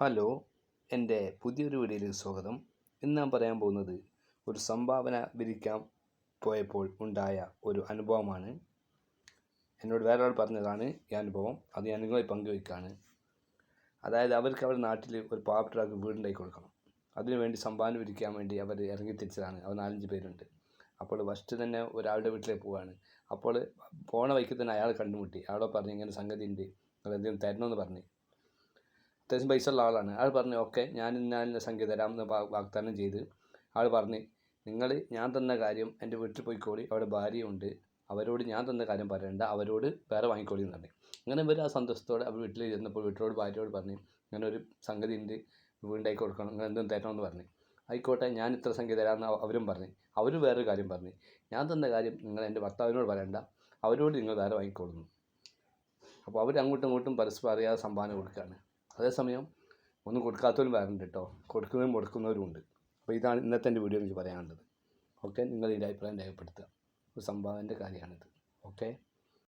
Hello എന്റെ പുതിയൊരു വീഡിയോയിലേക്ക് സ്വാഗതം. ഇന്ന് ഞാൻ പറയാൻ പോകുന്നത് ഒരു സംഭാവന വിരിക്കാൻ പോയപ്പോൾ ഉണ്ടായ ഒരു അനുഭവമാണ്. എന്നോട് വേറെ ഒരാൾ പറഞ്ഞതാണ് ഈ അനുഭവം അത് ഞാൻ നിങ്ങളെ പങ്കുവയ്ക്കുകയാണ് അതായത് അവർക്ക് അവരുടെ നാട്ടിൽ ഒരു പാവപ്പെട്ടൊരാൾക്ക് വീടുണ്ടാക്കി കൊടുക്കണം. അതിനുവേണ്ടി സംഭാവന വിരിക്കാൻ വേണ്ടി അവർ ഇറങ്ങി തിരിച്ചതാണ്. അവർ നാലഞ്ച് പേരുണ്ട്. അപ്പോൾ ഫസ്റ്റ് തന്നെ ഒരാളുടെ വീട്ടിലേക്ക് പോവുകയാണ് അപ്പോൾ പോണ വഴിക്ക് തന്നെ അയാൾ കണ്ടുമുട്ടി. അയാളോ പറഞ്ഞു ഇങ്ങനെ സംഗതി ഉണ്ട് നിങ്ങൾ എന്തെങ്കിലും തരണമെന്ന് പറഞ്ഞു. അത്യാവശ്യം പൈസ ഉള്ള ആളാണ്. ആൾ പറഞ്ഞു ഓക്കെ ഞാൻ ഇന്ന സംഖ്യ തരാം എന്ന് വാഗ്ദാനം ചെയ്ത്. ആൾ പറഞ്ഞ് നിങ്ങൾ ഞാൻ തന്ന കാര്യം എന്റെ വീട്ടിൽ പോയിക്കോളി. അവിടെ ഭാര്യയുണ്ട്. അവരോട് ഞാൻ തന്ന കാര്യം പറയണ്ട. അവരോട് വേറെ വാങ്ങിക്കോളി എന്ന് പറഞ്ഞു. അങ്ങനെ ഇവർ ആ സന്തോഷത്തോടെ അവർ വീട്ടിൽ ചെന്നപ്പോൾ വീട്ടിലോട് ഭാര്യയോട് പറഞ്ഞു ഇങ്ങനെ ഒരു സംഗതി ഉണ്ട്. വീണ്ടായി കൊടുക്കണം. അങ്ങനെ എന്തും തരണമെന്ന് പറഞ്ഞു. ആയിക്കോട്ടെ ഞാൻ ഇത്ര സംഖ്യ തരാമെന്ന് അവരും പറഞ്ഞു. അവർ വേറൊരു കാര്യം പറഞ്ഞു. ഞാൻ തന്ന കാര്യം നിങ്ങൾ എന്റെ ഭർത്താവിനോട് പറയണ്ട. അവരോട് നിങ്ങൾ വേറെ വാങ്ങിക്കൊള്ളുന്നു അപ്പോൾ അവർ അങ്ങോട്ടും ഇങ്ങോട്ടും പരസ്പരം അറിയാതെ സംഭാവന കൊടുക്കുകയാണ്. അതേസമയം ഒന്നും കൊടുക്കാത്തവരും വരണ്ട് കേട്ടോ. കൊടുക്കുന്നതും കൊടുക്കുന്നവരും ഉണ്ട്. അപ്പോൾ ഇതാണ് ഇന്നത്തെ എന്റെ വീഡിയോ എനിക്ക് പറയാനുള്ളത്. ഓക്കെ? നിങ്ങൾ ഇതിന്റെ അഭിപ്രായം രേഖപ്പെടുത്തുക. ഒരു സംഭാവനന്റെ കാര്യമാണിത്. ഓക്കെ?